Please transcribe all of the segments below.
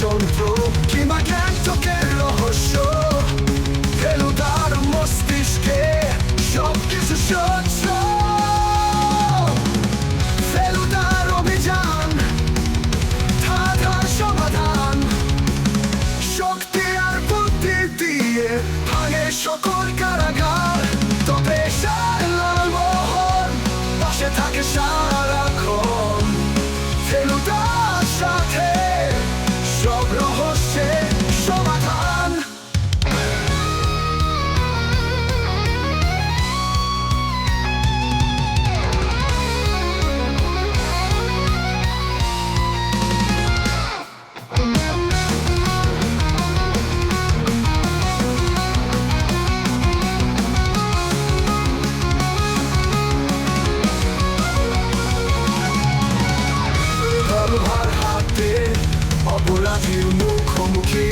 control সম্মুখী।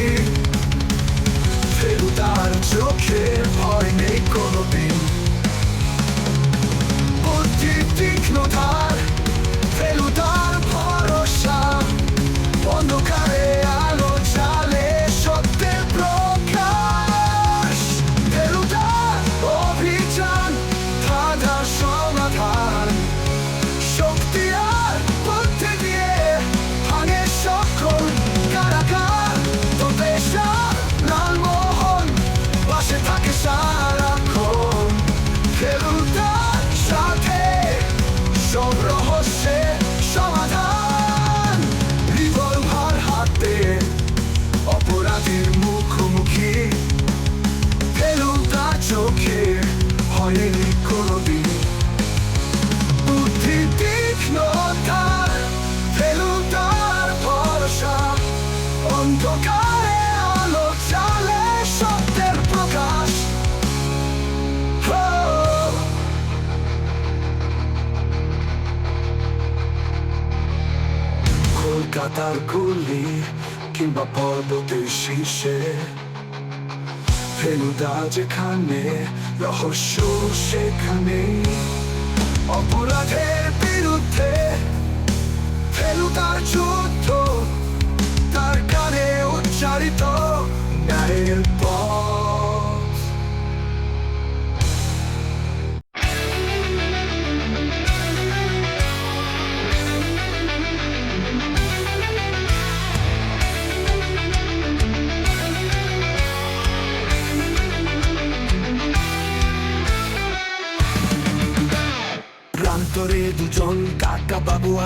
ফেলুদার চোখে ভয় নেই কোনোদিন। বুদ্ধি তীক্ষ্ণ ধার কলকাতার কিংবা পর্বতের শীর্ষে। ফেলুদা যেখানে, রহস্য সেখানে। অপরাধের বিরুদ্ধে ফেলুদার যুদ্ধ, তার কানে উচ্চারিত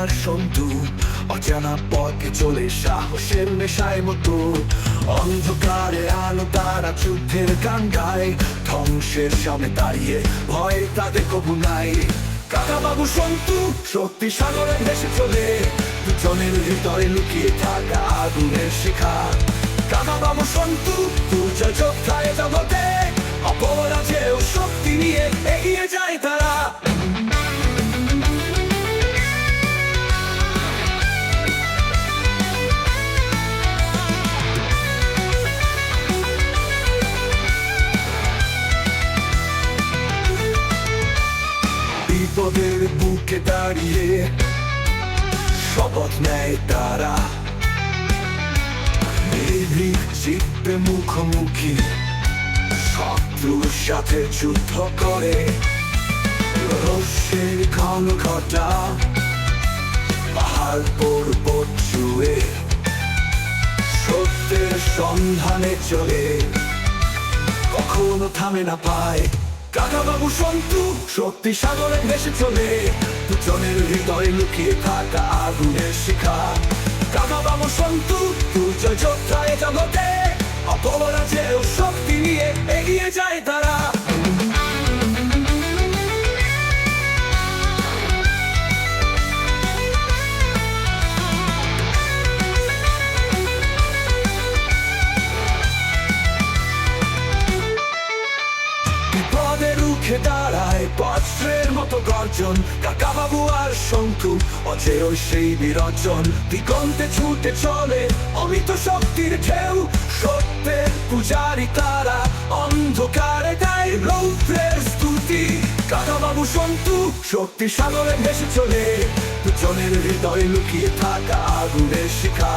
আর সন্তু অজানা পথে চলে সাহসের নেশায় মতো। অন্ধকারে আলো তারা যুদ্ধের গান গায়, ধ্বংসের সামনে দাঁড়িয়ে ভয় তাদের কবু নাই। সন্তু, শক্তি সাগরে ভেসে চলে। দুজনের লুকিয়ে থাকা আগুনের শিখা। বাবু সন্তু যোদ্ধায় জগতে অপরাজেও শক্তি নিয়ে এগিয়ে যায় তারা। বিপদের দাঁড়িয়ে শপথ নেয় তারা নির্ভীক চিত্তে মুখোমুখি শত্রুর সাথে যুদ্ধ করে রহস্যের ঘন ঘটা পাহাড় পর্বত চুয়ে সত্যের সন্ধানে চলে কখনো থামে না পায় কাকা বাবু সন্তু, শক্তি সাগরে ভেসে চলে। দুজনের হৃদয়ে লুকিয়ে থাকা আগুনের শিখা। কাকাবাবু সন্তু, দুর্জয় যোদ্ধায় জগতে অপরাজেও শক্তি নিয়ে এগিয়ে যায় তারা। রুখে দাঁড়ায় বজ্রের মতো গর্জন। কাকা বাবু আর শঙ্কু অজেয় সেই বিরঞ্জন দিগন্তে ছুটে চলে অমিত শক্তির ঢেউ। সত্যের পূজারি তারা অন্ধকারে দেয় রৌদ্রের স্তুতি। কাকা বাবু সন্তু শক্তি সাগরে ভেসে চলে। দুজনের হৃদয়ে লুকিয়ে থাকা আগুনের শিখা।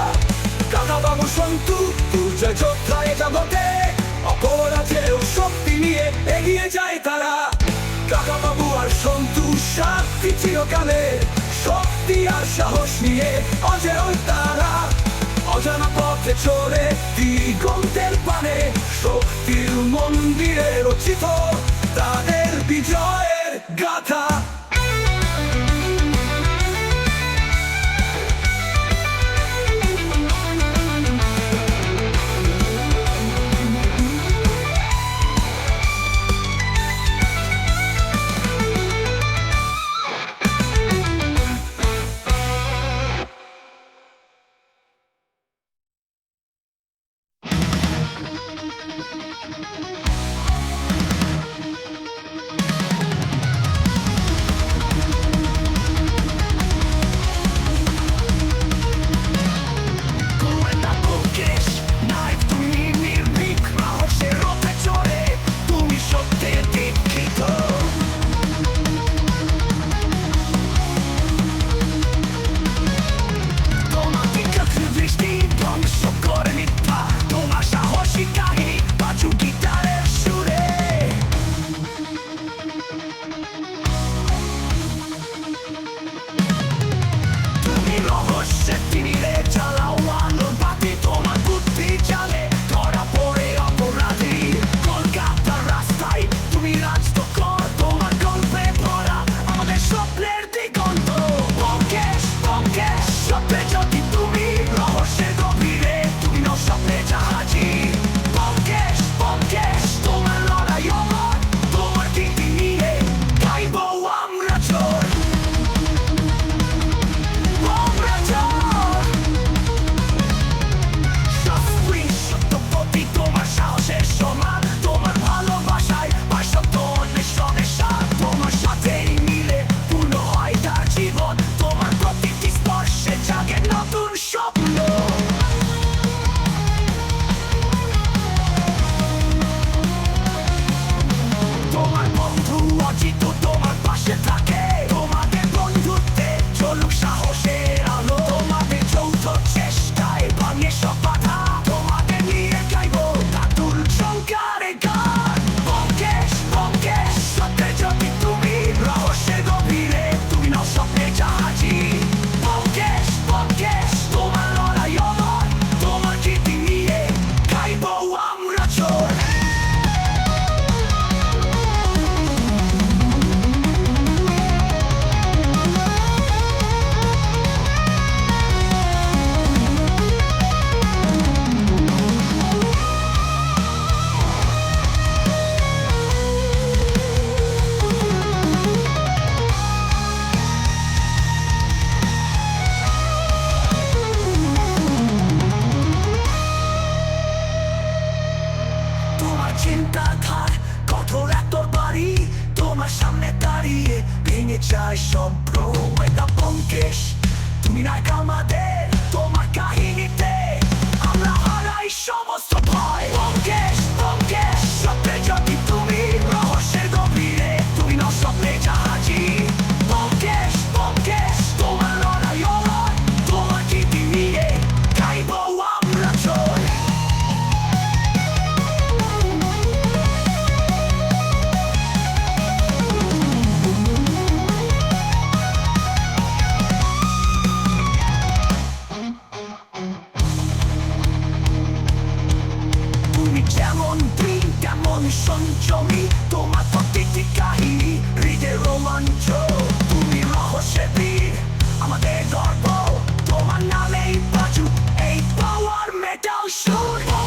কাকা বাবু সন্তু দুর্জয় যোদ্ধায় জগতে অপরাধেও শক্তি নিয়ে এগিয়ে যায় তারা। কাকা বাবু আর সন্তু শান্তি চিরকালে। শক্তি আর সাহস নিয়ে অজেয় তারা। অজানা পথে চলে দিগন্তের পানে। শক্তির মন্দিরে রচিত তাদের বিজয়ের গাথা। shoot.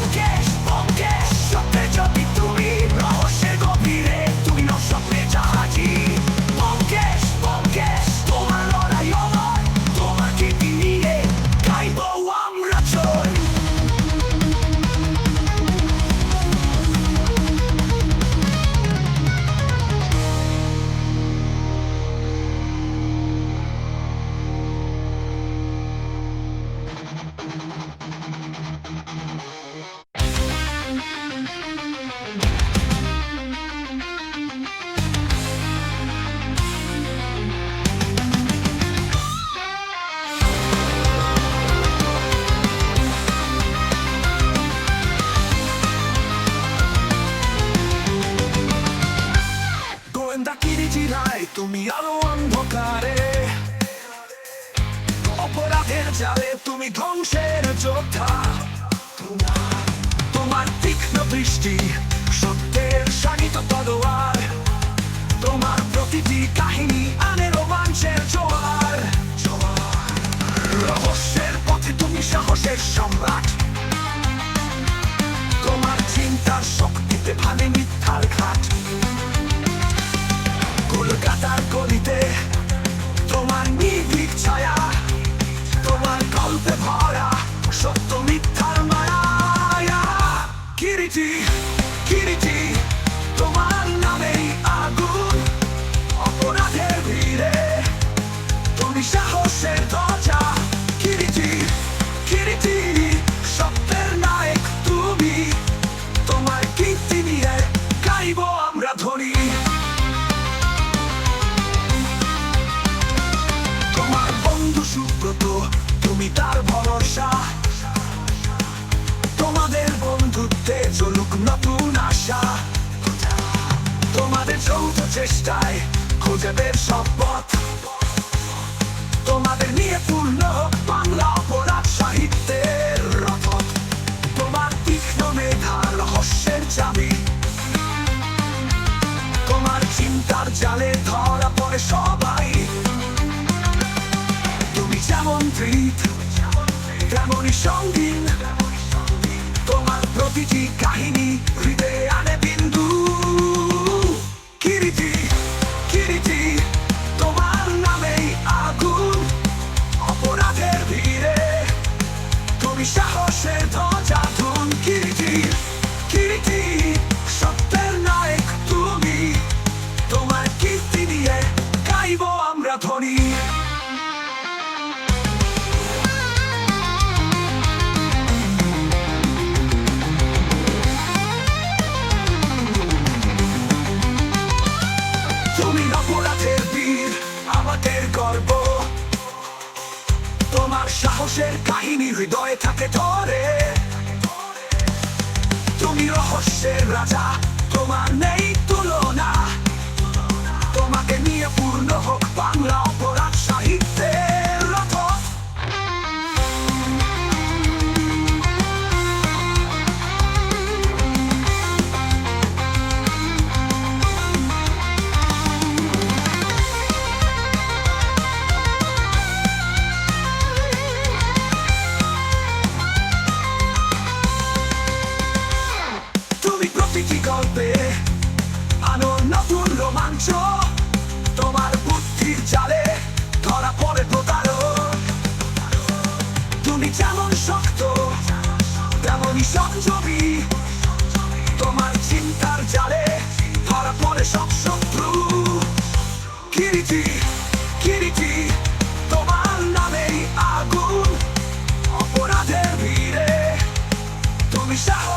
পারে তুমি ধ্বংসের যোদ্ধা। তোমার তীক্ষ্ণ সত্যের শানিত তলোয়ার। তোমার প্রতিটি কাহিনী আনে রোমাঞ্চের জোয়ার। রহস্যের পথে তুমি সাহসের সম্রাট। তোমার চিন্তার শক্তিতে ভাবে মিথ্যার ঘাট। কলকাতার গলিতে তোমার নির্ভীক ছায়া প্রচেষ্টায় খুঁজে বের সব পথ। তোমাদের নিয়ে পূর্ণ বাংলা অপরাধ সাহিত্যের রথ তোমার তীক্ষ্ণ মেধা রহস্যের চাবি। তোমার চিন্তার জালে ধরা পড়ে সবাই। তুমি যেমন প্রীত তেমনই সঙ্গীন। তোমার প্রতিটি কাহিনী হৃদয়ে Spiriti তোমার চিন্তার জালে ধরা পড়ে সব শত্রু। কিরিটি কিরিটি, তোমার নামেই আগুন। অপরাধের ভিড়ে তুমি সাহস